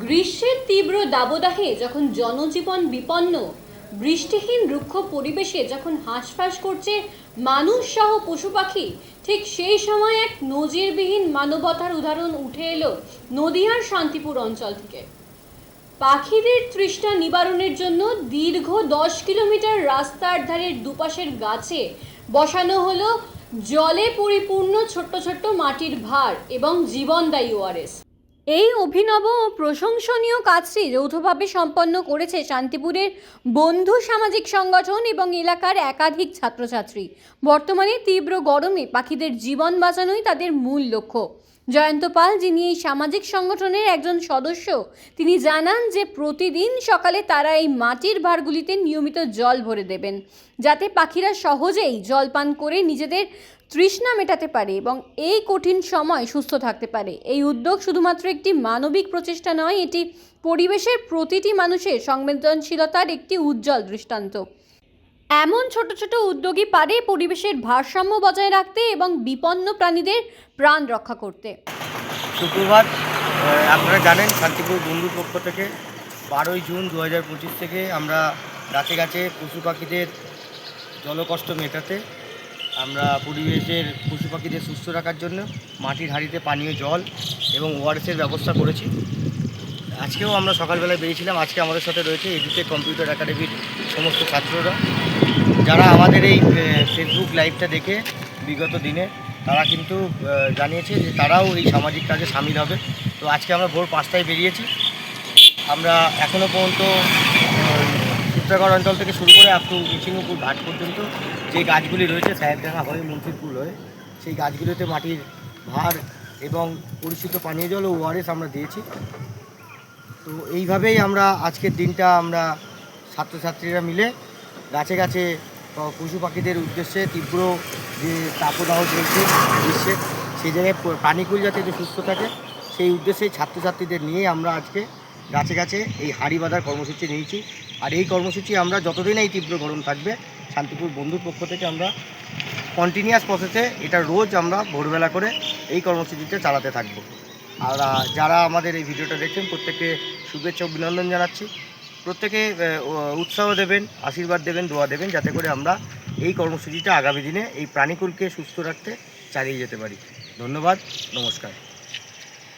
গ্রীষ্মের তীব্র দাবদাহে যখন জনজীবন বিপন্ন, বৃষ্টিহীন রুক্ষ পরিবেশে যখন হাঁসফাঁস করছে মানুষ সহ পশু পাখি, ঠিক সেই সময় এক নজিরবিহীন মানবতার উদাহরণ উঠে এলো নদিয়ার শান্তিপুর অঞ্চল থেকে। পাখিদের তৃষ্ণা নিবারণের জন্য দীর্ঘ দশ কিলোমিটার রাস্তার ধারের দুপাশের গাছে বসানো হলো জলে পরিপূর্ণ ছোট্ট ছোট্ট মাটির ভার এবং জীবনদায়ী ওআরএস এই অভিনব ও প্রশংসনীয় কাজটি যৌথভাবে সম্পন্ন করেছে শান্তিপুরের বন্ধু সামাজিক সংগঠন এবং এলাকার একাধিক ছাত্রছাত্রী। বর্তমানে তীব্র গরমে পাখিদের জীবন বাঁচানোই তাদের মূল লক্ষ্য। জয়ন্ত পাল, যিনি এই সামাজিক সংগঠনের একজন সদস্য, তিনি জানান যে প্রতিদিন সকালে তারা এই মাটির ভারগুলিতে নিয়মিত জল ভরে দেবেন, যাতে পাখিরা সহজেই জল পান করে নিজেদের তৃষ্ণা মেটাতে পারে এবং এই কঠিন সময় সুস্থ থাকতে পারে। এই উদ্যোগ শুধুমাত্র একটি মানবিক প্রচেষ্টা নয়, এটি পরিবেশের প্রতিটি মানুষের সংবেদনশীলতার একটি উজ্জ্বল দৃষ্টান্ত। এমন ছোট ছোট উদ্যোগই পারে পরিবেশের ভারসাম্য বজায় রাখতে এবং বিপন্ন প্রাণীদের প্রাণ রক্ষা করতে। সুপ্রভাত আপনারা জানেন শান্তিপুর বন্ধুর পক্ষ থেকে বারোই জুন দু হাজার পঁচিশ থেকে আমরা গাছে গাছে পশু পাখিদের জলকষ্ট মেটাতে, আমরা পরিবেশের পশু পাখিদের সুস্থ রাখার জন্য মাটির হাঁড়িতে পানীয় জল এবং ওয়ারেসের ব্যবস্থা করেছি। আজকেও আমরা সকালবেলায় বেরিয়েছিলাম। আজকে আমাদের সাথে রয়েছে এডুটেক কম্পিউটার একাডেমির সমস্ত ছাত্ররা। যারা আমাদের এই ফেসবুক লাইভটা দেখে বিগত দিনে, তারা কিন্তু জানিয়েছে যে তারাও এই সামাজিক কাজে সামিল হবে। তো আজকে আমরা ভোর পাঁচটায় বেরিয়েছি। আমরা এখনও পর্যন্ত চিত্রগড় অঞ্চল থেকে শুরু করে আপ টু সিংহপুর ঘাট পর্যন্ত যে গাছগুলি রয়েছে, সাহেবডাঙ্গা হয়ে মন্ত্রীপুর হয়ে, সেই গাছগুলিতে মাটির ভার এবং পরিচিত পানীয় জল ও ওয়ারেস আমরা দিয়েছি। তো এইভাবেই আমরা আজকের দিনটা আমরা ছাত্রছাত্রীরা মিলে গাছে গাছে পশু পাখিদের উদ্দেশ্যে তীব্র যে তাপদাহ চলছে গ্রীষ্মের সেই জায়গায় প্রাণীকুল যাতে যে সুস্থ থাকে, সেই উদ্দেশ্যে ছাত্রছাত্রীদের নিয়ে আমরা আজকে গাছে গাছে এই হাড়ি বাঁধার কর্মসূচি নিয়েছি। আর এই কর্মসূচি আমরা যতদিন এই তীব্র গরম থাকবে, শান্তিপুর বন্ধুর পক্ষ থেকে আমরা কন্টিনিউয়াস প্রসেসে এটা রোজ আমরা ভোরবেলা করে এই কর্মসূচিটা চালাতে থাকব। আর যারা আমাদের এই ভিডিওটা দেখছেন, প্রত্যেককে শুভেচ্ছা অভিনন্দন জানাচ্ছি। প্রত্যেকে উৎসাহ দেবেন, আশীর্বাদ দেবেন, দোয়া দেবেন, যাতে করে আমরা এই কর্মসূচিটা আগামী দিনে এই প্রাণীকুলকে সুস্থ রাখতে চালিয়ে যেতে পারি। ধন্যবাদ, নমস্কার।